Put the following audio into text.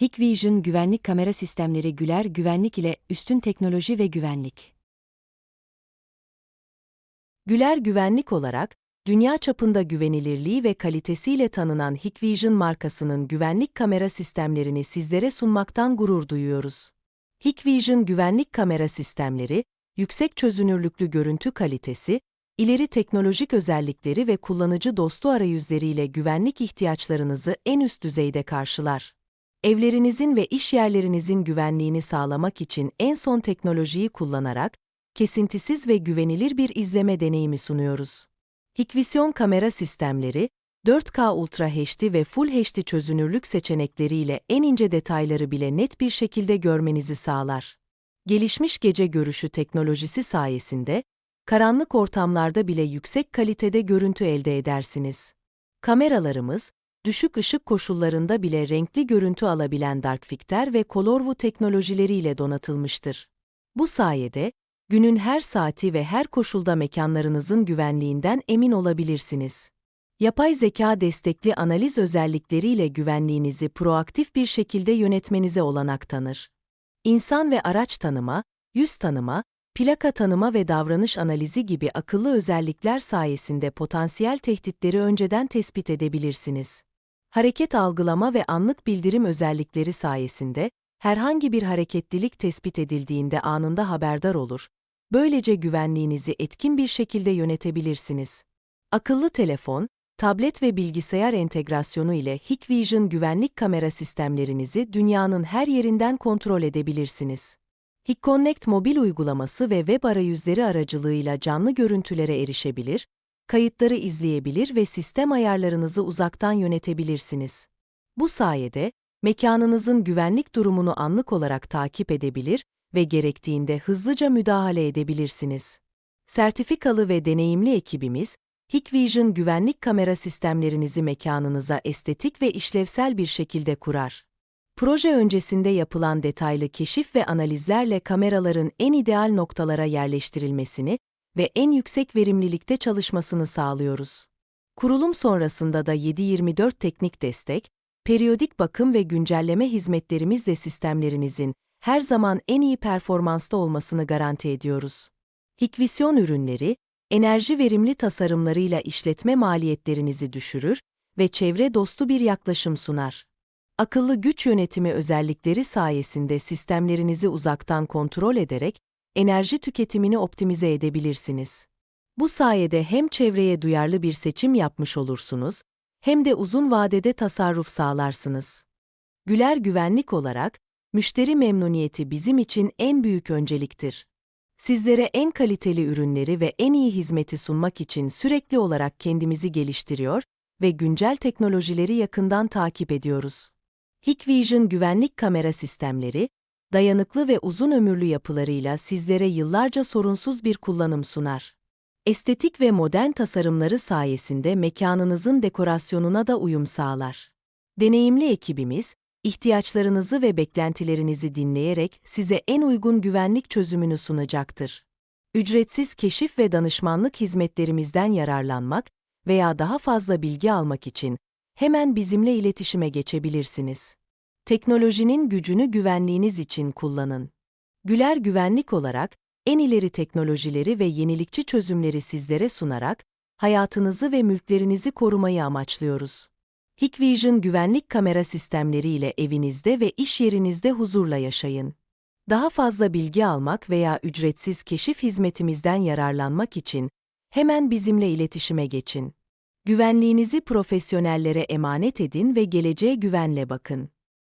Hikvision güvenlik kamera sistemleri Güler Güvenlik ile üstün teknoloji ve güvenlik. Güler Güvenlik olarak, dünya çapında güvenilirliği ve kalitesiyle tanınan Hikvision markasının güvenlik kamera sistemlerini sizlere sunmaktan gurur duyuyoruz. Hikvision güvenlik kamera sistemleri, yüksek çözünürlüklü görüntü kalitesi, ileri teknolojik özellikleri ve kullanıcı dostu arayüzleriyle güvenlik ihtiyaçlarınızı en üst düzeyde karşılar. Evlerinizin ve iş yerlerinizin güvenliğini sağlamak için en son teknolojiyi kullanarak, kesintisiz ve güvenilir bir izleme deneyimi sunuyoruz. Hikvision kamera sistemleri, 4K Ultra HD ve Full HD çözünürlük seçenekleriyle en ince detayları bile net bir şekilde görmenizi sağlar. Gelişmiş gece görüşü teknolojisi sayesinde, karanlık ortamlarda bile yüksek kalitede görüntü elde edersiniz. Kameralarımız, düşük ışık koşullarında bile renkli görüntü alabilen Darkfilter ve ColorView teknolojileriyle donatılmıştır. Bu sayede, günün her saati ve her koşulda mekanlarınızın güvenliğinden emin olabilirsiniz. Yapay zeka destekli analiz özellikleriyle güvenliğinizi proaktif bir şekilde yönetmenize olanak tanır. İnsan ve araç tanıma, yüz tanıma, plaka tanıma ve davranış analizi gibi akıllı özellikler sayesinde potansiyel tehditleri önceden tespit edebilirsiniz. Hareket algılama ve anlık bildirim özellikleri sayesinde herhangi bir hareketlilik tespit edildiğinde anında haberdar olur. Böylece güvenliğinizi etkin bir şekilde yönetebilirsiniz. Akıllı telefon, tablet ve bilgisayar entegrasyonu ile Hikvision güvenlik kamera sistemlerinizi dünyanın her yerinden kontrol edebilirsiniz. HikConnect mobil uygulaması ve web arayüzleri aracılığıyla canlı görüntülere erişebilir, kayıtları izleyebilir ve sistem ayarlarınızı uzaktan yönetebilirsiniz. Bu sayede, mekanınızın güvenlik durumunu anlık olarak takip edebilir ve gerektiğinde hızlıca müdahale edebilirsiniz. Sertifikalı ve deneyimli ekibimiz, Hikvision güvenlik kamera sistemlerinizi mekanınıza estetik ve işlevsel bir şekilde kurar. Proje öncesinde yapılan detaylı keşif ve analizlerle kameraların en ideal noktalara yerleştirilmesini ve en yüksek verimlilikte çalışmasını sağlıyoruz. Kurulum sonrasında da 7/24 teknik destek, periyodik bakım ve güncelleme hizmetlerimizle sistemlerinizin her zaman en iyi performansta olmasını garanti ediyoruz. Hikvisyon ürünleri, enerji verimli tasarımlarıyla işletme maliyetlerinizi düşürür ve çevre dostu bir yaklaşım sunar. Akıllı güç yönetimi özellikleri sayesinde sistemlerinizi uzaktan kontrol ederek enerji tüketimini optimize edebilirsiniz. Bu sayede hem çevreye duyarlı bir seçim yapmış olursunuz, hem de uzun vadede tasarruf sağlarsınız. Güler güvenlik olarak, müşteri memnuniyeti bizim için en büyük önceliktir. Sizlere en kaliteli ürünleri ve en iyi hizmeti sunmak için sürekli olarak kendimizi geliştiriyor ve güncel teknolojileri yakından takip ediyoruz. Hikvision güvenlik kamera sistemleri, dayanıklı ve uzun ömürlü yapılarıyla sizlere yıllarca sorunsuz bir kullanım sunar. Estetik ve modern tasarımları sayesinde mekanınızın dekorasyonuna da uyum sağlar. Deneyimli ekibimiz, ihtiyaçlarınızı ve beklentilerinizi dinleyerek size en uygun güvenlik çözümünü sunacaktır. Ücretsiz keşif ve danışmanlık hizmetlerimizden yararlanmak veya daha fazla bilgi almak için hemen bizimle iletişime geçebilirsiniz. Teknolojinin gücünü güvenliğiniz için kullanın. Güler Güvenlik olarak en ileri teknolojileri ve yenilikçi çözümleri sizlere sunarak hayatınızı ve mülklerinizi korumayı amaçlıyoruz. Hikvision güvenlik kamera sistemleri ile evinizde ve iş yerinizde huzurla yaşayın. Daha fazla bilgi almak veya ücretsiz keşif hizmetimizden yararlanmak için hemen bizimle iletişime geçin. Güvenliğinizi profesyonellere emanet edin ve geleceğe güvenle bakın.